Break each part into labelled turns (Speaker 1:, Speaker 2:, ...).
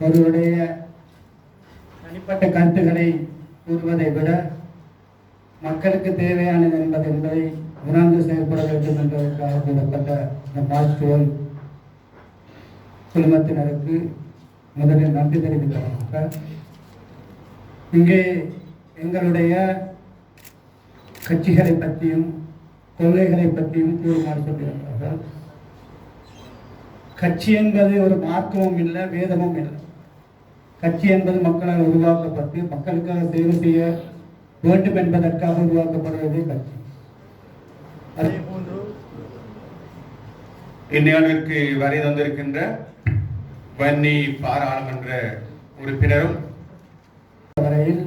Speaker 1: ஒருவருடைய தனிப்பட்ட கருத்துக்களை கூறுவதை விட மக்களுக்கு தேவையானது என்பது என்பதை உணர்ந்து செயல்பட வேண்டும் என்பதற்காக கூறப்பட்ட இந்த பாஸ்டுவல் குழுமத்தினருக்கு முதலில் நன்றி தெரிவிக்கிறோம் இங்கே எங்களுடைய கட்சிகளை பற்றியும் கொள்கைகளை பற்றியும் கூறுமாறு சொல்லியிருக்கிறார்கள். கட்சி என்பது ஒரு மார்க்கமும் இல்லை வேதமும் இல்லை. கட்சி என்பது மக்களால் உருவாக்கப்பட்டு மக்களுக்காக சேவை செய்ய வேண்டும் என்பதற்காக உருவாக்கப்படுவதே கட்சி. அதே போன்று
Speaker 2: இந்நிகழ்விற்கு வரை தந்திருக்கின்ற வன்னி பாராளுமன்ற உறுப்பினரும்
Speaker 1: வரையில்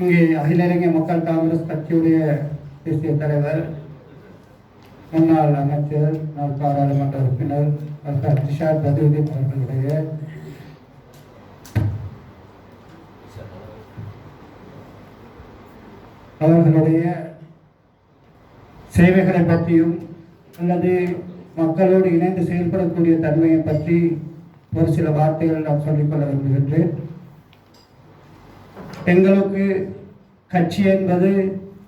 Speaker 1: இங்கே அகில இலங்கை மக்கள் காங்கிரஸ் கட்சியுடைய தேசிய தலைவர் முன்னாள் அமைச்சர் நம் பாராளுமன்ற உறுப்பினர் டாக்டர் திஷார் பதுவுதீன் அவர்களுடைய அவர்களுடைய சேவைகளை பற்றியும் அல்லது மக்களோடு இணைந்து செயல்படக்கூடிய தன்மையை பற்றி ஒரு சில வார்த்தைகள் நான் சொல்லிக்கொள்ள விரும்புகின்றேன். எங்களுக்கு கட்சி என்பது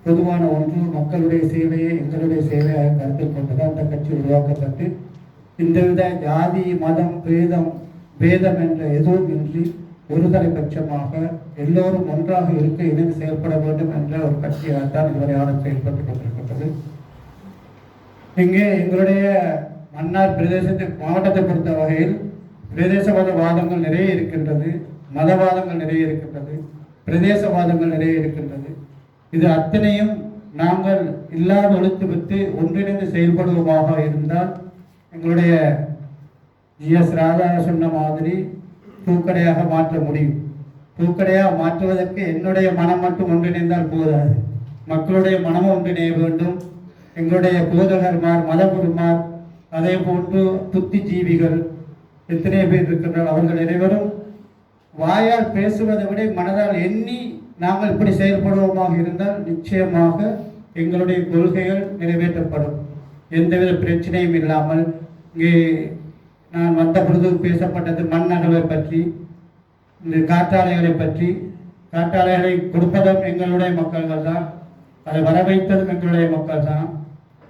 Speaker 1: பொதுவான ஒன்று மக்களுடைய சேவையை எங்களுடைய சேவையாக கருத்தில் கொண்டுதான் அந்த கட்சி உருவாக்கப்பட்டு இந்தவித ஜாதி மதம் பேதம் பேதம் என்ற எதுவும் இன்றி ஒருதலைபட்சமாக எல்லோரும் ஒன்றாக இருக்க இணைந்து செயல்பட வேண்டும் என்ற ஒரு கட்சியாகத்தான் இதுவரை ஆளும் செயல்பட்டுக் கொண்டிருக்கின்றது. இங்கே எங்களுடைய மன்னார் பிரதேசத்தை மாவட்டத்தை பொறுத்த வகையில் பிரதேசவாத வாதங்கள் நிறைய இருக்கின்றது மதவாதங்கள் நிறைய இருக்கின்றது பிரதேசவாதங்கள் நிறைய இருக்கின்றது. இது அத்தனையும் நாங்கள் இல்லாத ஒழித்து விட்டு ஒன்றிணைந்து செயல்படுவோமாக இருந்தால் எங்களுடைய ஜிஎஸ் ராதா சொன்ன மாதிரி தூக்கடையாக மாற்ற முடியும். தூக்கடையாக மாற்றுவதற்கு என்னுடைய மனம் மட்டும் ஒன்றிணைந்தால் போதாது. மக்களுடைய மனமும் ஒன்றிணைய வேண்டும். எங்களுடைய போதகர்மார் மதகுருமார் அதே போன்று புத்திஜீவிகள் எத்தனை பேர் இருக்கின்றனர். அவர்கள் அனைவரும் வாயால் பேசுவதை விட மனதால் எண்ணி நாங்கள் இப்படி செயல்படுவோமாக இருந்தால் நிச்சயமாக எங்களுடைய கொள்கைகள் நிறைவேற்றப்படும். எந்தவித பிரச்சனையும் இல்லாமல் இங்கே நான் வந்த பொழுது பேசப்பட்டது மண் அகழ்வை பற்றி இந்த காற்றாலைகளை பற்றி. காற்றாலைகளை கொடுப்பதும் எங்களுடைய மக்கள்கள் தான். அதை வர வைத்ததும் எங்களுடைய மக்கள் தான்.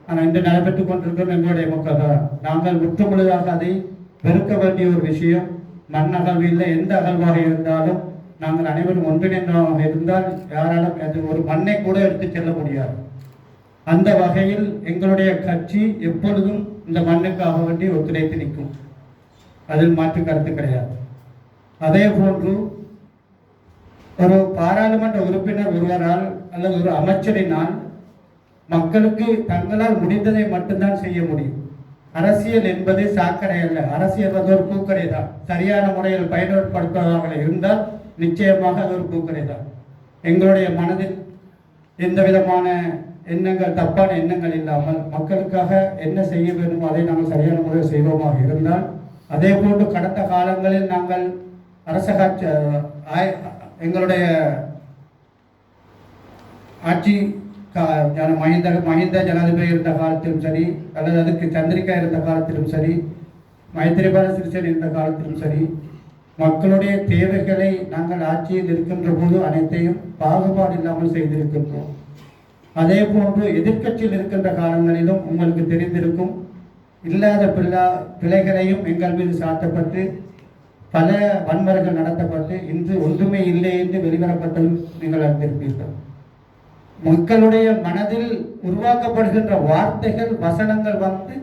Speaker 1: ஆனால் இன்று நடைபெற்றுக் கொண்டிருக்கும் எங்களுடைய மக்கள் தான். நாங்கள் முற்று முழுதாக அதை பெருக்க வேண்டிய ஒரு விஷயம் மண் அகழ்வில் எந்த அகழ்வாக இருந்தாலும் நாங்கள் அனைவரும் ஒன்றிணைந்தவராக இருந்தால் யாராலும் அது ஒரு மண்ணை கூட எடுத்து செல்ல முடியாது. அந்த வகையில் எங்களுடைய கட்சி எப்பொழுதும் இந்த மண்ணுக்காக வேண்டி ஒத்துழைத்து நிற்கும். அதில் மாற்று கருத்து கிடையாது. அதே போன்று ஒரு பாராளுமன்ற உறுப்பினர் ஒருவரால் அல்லது ஒரு அமைச்சரினால் மக்களுக்கு தங்களால் முடிந்ததை மட்டும்தான் செய்ய முடியும். அரசியல் என்பது சாக்கடை அல்ல. அரசியல் வந்து ஒரு பூக்கடை தான் சரியான முறையில் பயன்படுத்துவதாக இருந்தால் நிச்சயமாக அது ஒரு பூக்கடை தான் எங்களுடைய மனதில் எந்த விதமான எண்ணங்கள் தப்பான எண்ணங்கள் இல்லாமல் மக்களுக்காக என்ன செய்ய வேண்டுமோ அதை நாங்கள் சரியான முறையில் செய்வோமாக இருந்தால் அதே போன்று கடந்த காலங்களில் நாங்கள் அரச காட்சி எங்களுடைய ஆட்சி கா- மஹிந்த மஹிந்த ஜனாதிபதி இருந்த காலத்திலும் சரி அல்லது அதுக்கு சந்திரிகா இருந்த காலத்திலும் சரி மைத்திரிபால சிறிசேன இருந்த காலத்திலும் சரி மக்களுடைய தேவைகளை நாங்கள் ஆட்சியில் இருக்கின்ற போது அனைத்தையும் பாகுபாடு இல்லாமல் செய்திருக்கின்றோம். அதே போன்று எதிர்க்கட்சியில் இருக்கின்ற காலங்களிலும் உங்களுக்கு தெரிந்திருக்கும் இல்லாத பிள்ளா பிழைகளையும் எங்கள் மீது சாட்டப்பட்டு பல வன்முறைகள் நடத்தப்பட்டு இன்று ஒன்றுமே இல்லை என்று வெளிவரப்பட்டதும் நீங்கள் அறிந்திருப்பீர்கள். மக்களுடைய மனதில் உருவாக்கப்படுகின்ற வார்த்தைகள் வசனங்கள் வந்து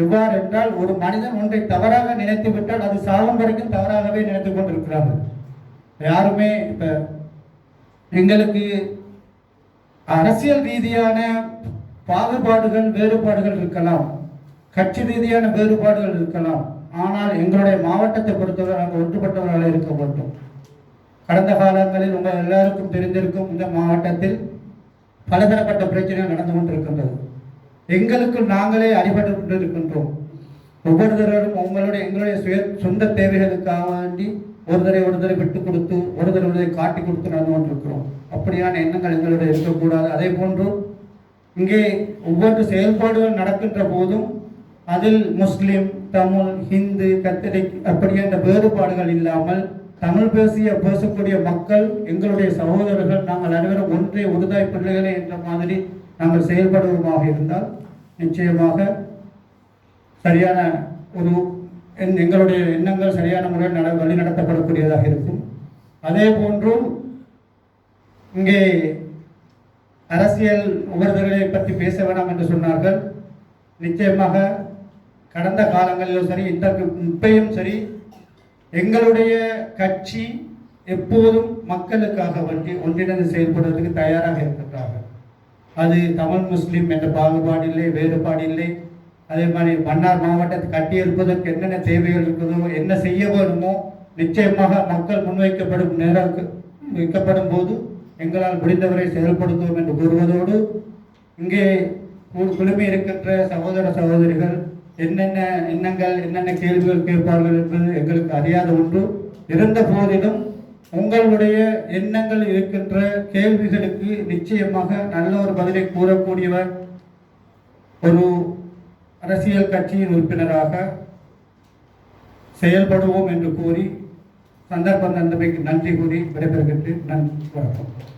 Speaker 1: எவ்வாறு என்றால் ஒரு மனிதன் ஒன்றை தவறாக நினைத்து விட்டால் அது சாகும் வரைக்கும் தவறாகவே நினைத்து கொண்டிருக்கிறார்கள். யாருமே இப்ப எங்களுக்கு அரசியல் ரீதியான பாகுபாடுகள் வேறுபாடுகள் இருக்கலாம். கட்சி ரீதியான வேறுபாடுகள் இருக்கலாம். ஆனால் எங்களுடைய மாவட்டத்தை பொறுத்தவரை நாங்கள் ஒன்றுபட்டவர்களாக இருக்க மாட்டோம். கடந்த காலங்களில் உங்கள் எல்லாருக்கும் தெரிந்திருக்கும் இந்த மாவட்டத்தில் பலதரப்பட்ட பிரச்சனைகள் நடந்து கொண்டிருக்கின்றது. எங்களுக்கு நாங்களே அடிபட்டு கொண்டிருக்கின்றோம். ஒவ்வொருத்தரும் உங்களுடைய எங்களுடைய சுய சொந்த தேவைகளுக்காக வேண்டி ஒருத்தரை ஒருத்தரை விட்டு கொடுத்து ஒருத்தரை ஒருத்தரை காட்டி கொடுத்து நடந்து கொண்டிருக்கிறோம். அப்படியான எண்ணங்கள் எங்களுடைய இருக்கக்கூடாது. அதே போன்று இங்கே ஒவ்வொரு செயல்பாடுகள் நடக்கின்ற போதும் அதில் முஸ்லிம் தமிழ் ஹிந்து கத்தலிக் அப்படியான வேறுபாடுகள் இல்லாமல் தமிழ் பேசிய பேசக்கூடிய மக்கள் எங்களுடைய சகோதரர்கள் நாங்கள் அனைவரும் ஒன்றே உறுதாய் பிள்ளைகளே என்ற மாதிரி நாங்கள் செயல்படுவோமாக இருந்தால் நிச்சயமாக சரியான ஒரு எங்களுடைய எண்ணங்கள் சரியான முறையில் நட வழி நடத்தப்படக்கூடியதாக இருக்கும். அதே போன்றும் இங்கே அரசியல் உகர்தர்களை பற்றி பேச வேண்டாம் என்று சொன்னார்கள். நிச்சயமாக கடந்த காலங்களிலும் சரி இந்த இப்பையும் சரி எங்களுடைய கட்சி எப்போதும் மக்களுக்காக ஒன்றி ஒன்றிணைந்து செயல்படுவதற்கு தயாராக இருக்கின்றார்கள். அது தமிழ் முஸ்லீம் என்ற பாகுபாடு இல்லை வேறுபாடு இல்லை அதே மாதிரி மன்னார் மாவட்டத்தை கட்டியெழுப்பதற்கு என்னென்ன தேவைகள் இருக்குதோ என்ன செய்ய வேணுமோ நிச்சயமாக மக்கள் முன்வைக்கப்படும் நேரம் வைக்கப்படும் போது எங்களால் முடிந்தவரை செயல்படுத்துவோம் என்று கூறுவதோடு இங்கே குழுமி இருக்கின்ற சகோதர சகோதரிகள் என்னென்ன எண்ணங்கள் என்னென்ன கேள்விகள் கேட்பார்கள் என்பது எங்களுக்கு அறியாத ஒன்று. இருந்த போதிலும் உங்களுடைய எண்ணங்கள் இருக்கின்ற கேள்விகளுக்கு நிச்சயமாக நல்ல ஒரு பதிலை கூறக்கூடியவர் ஒரு அரசியல் கட்சியின் உறுப்பினராக செயல்படுவோம் என்று கூறி சந்தர்ப்பம் தந்தமைக்கு நன்றி கூறி விடைபெறுகின்றேன். நன்றி வணக்கம்.